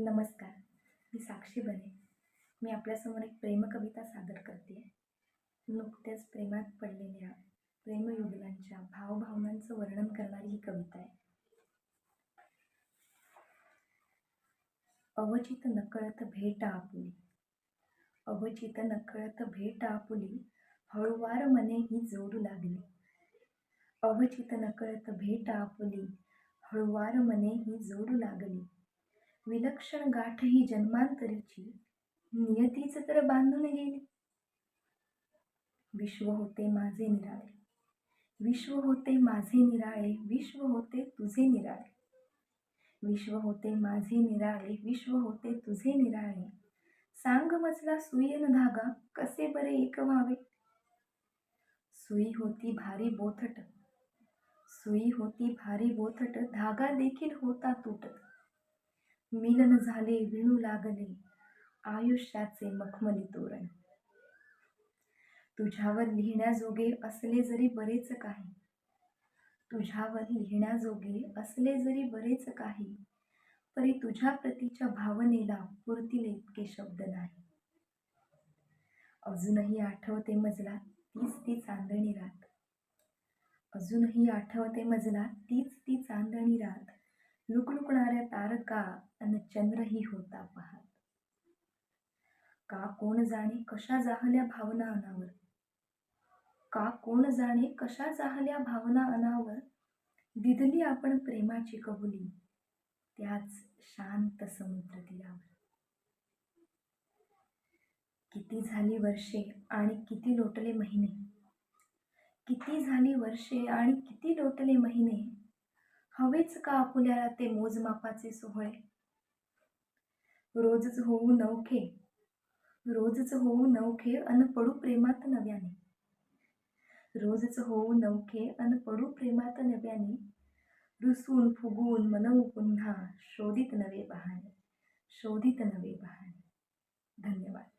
नमस्कार. मी साक्षी बने. मी आपल्यासमोर एक प्रेमकविता सादर करते. आहे नुकत्याच प्रेमात पडलेल्या प्रेमयुगलांच्या भावभावनांचं वर्णन करणारी ही कविता आहे. अवचित नकळत भेट आपुली. अवचित नकळत भेट आपुली. हळुवार मने ही जोडू लागली. अवचित नकळत भेट आपुली. हळुवार मने ही जोडू लागली. विलक्षण गाठ ही जन्मांतरीची. नियतीच तर बांधून गेली. विश्व होते माझे निराळे. विश्व होते माझे निराळे. विश्व होते तुझे निराळे. विश्व होते माझे निराळे. विश्व होते तुझे निराळे. सांग मजला सुयन धागा कसे बरे एक व्हावे सुई होती भारी बोथट. सुई होती भारी बोथट धागा देखील होता तुटत. मिलन झाले विणू लागले आयुष्याचे मखमली तोरण. तुझ्यावर लिहिण्याजोगे असले जरी बरेच काही. तुझ्यावर लिहिण्याजोगे असले जरी बरेच काही. परी तुझ्या प्रतीच्या भावनेला पुरतील इतके शब्द नाही. अजूनही आठवते मजला तीच ती चांदणी रात. अजूनही आठवते मजला तीच ती चांदणी रात. लुकलुकणाऱ्या तारका अन चंद्रही होता पाहत. का कोण जाणे कशा जाहल्या भावना अनावर? का कोण जाणे कशा जाहल्या भावना अनावर? दिदली आपण प्रेमाची कबुली त्याच शांत समुद्र तीरावर किती झाली वर्षे आणि किती लोटले महिने? किती झाली वर्षे आणि किती लोटले महिने? हवेच का आपुल्याला ते मोजमापाचे सोहळे? रोजच होऊ नवखे रोजच होऊ नवखे अन पडू प्रेमात नव्याने. रोजच होऊ नवखे अन पडू प्रेमात नव्याने. रुसून फुगून मनवू पुन्हा शोधित नवे बहाणे शोधित नवे बहाणे. धन्यवाद.